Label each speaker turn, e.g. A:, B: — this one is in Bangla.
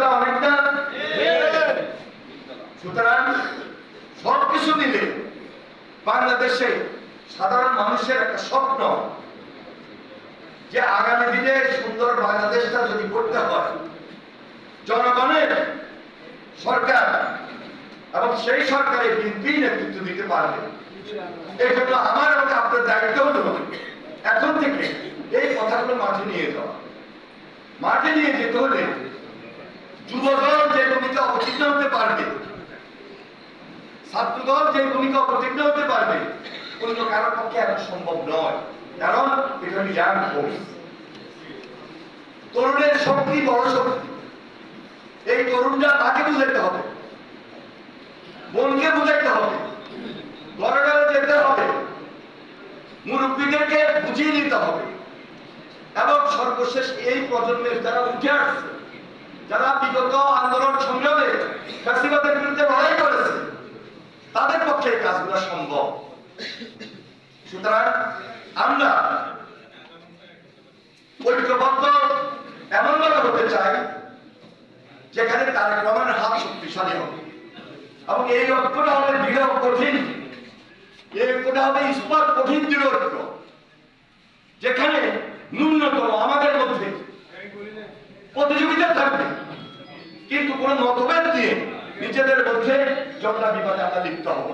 A: কথা অনেক সুতরাং সবকিছু মিলে বাংলাদেশে সাধারণ মানুষের একটা স্বপ্ন যে আগামী দিনে সুন্দর বাংলাদেশটা যদি করতে হয়, জনগণের সরকার এবং সেই সরকারে বিএনপি নেতৃত্ব দিতে পারবে। এই জন্য আমার এবং আপনার দায়িত্ব হলো এখন থেকে এই কথাগুলো মাঠে নিয়ে যাওয়া। মাঠে নিয়ে যেতে হলে যুবদল যে ভূমিকা অবতীর্ণ হতে পারবে ছাত্রদল যে ভূমিকা অবতীর্ণ হতে পারবে অন্য কারোর পক্ষে এখন সম্ভব নয়। কারণ এটা ইয়াং ফোর্স তরুণের শক্তি বড় শক্তি। এই তরুণরা তাকে বুঝাইতে হবে। মনকে বুঝাইতে হবে। ঘরে ঘরে যেতে হবে। মুরব্বীদেরকে বুঝিয়ে নিতে হবে। এবং সর্বশেষ এই প্রজন্মের যারা উঠে আসছে, যারা বিগত আন্দোলন সংগ্রামে ফ্যাসিবাদের বিরুদ্ধে লড়াই করেছে তাদের পক্ষে এই কাজগুলো সম্ভব সুতরাং আমরা ঐক্যবদ্ধ এমন ভাবে হতে চাই যেখানে রহমানের হাত শক্তিশালী হবে এবং এই ঐক্যটা হবে দৃঢ় কঠিন। এই ঐক্যটা হবে ইস্পাত কঠিন দৃঢ় ঐক্য, যেখানে ন্যূনতম আমাদের মধ্যে প্রতিযোগিতা থাকবে, কিন্তু কোন মতভেদ দিয়ে নিজেদের মধ্যে ঝগড়া বিবাদে আমরা লিপ্ত হব।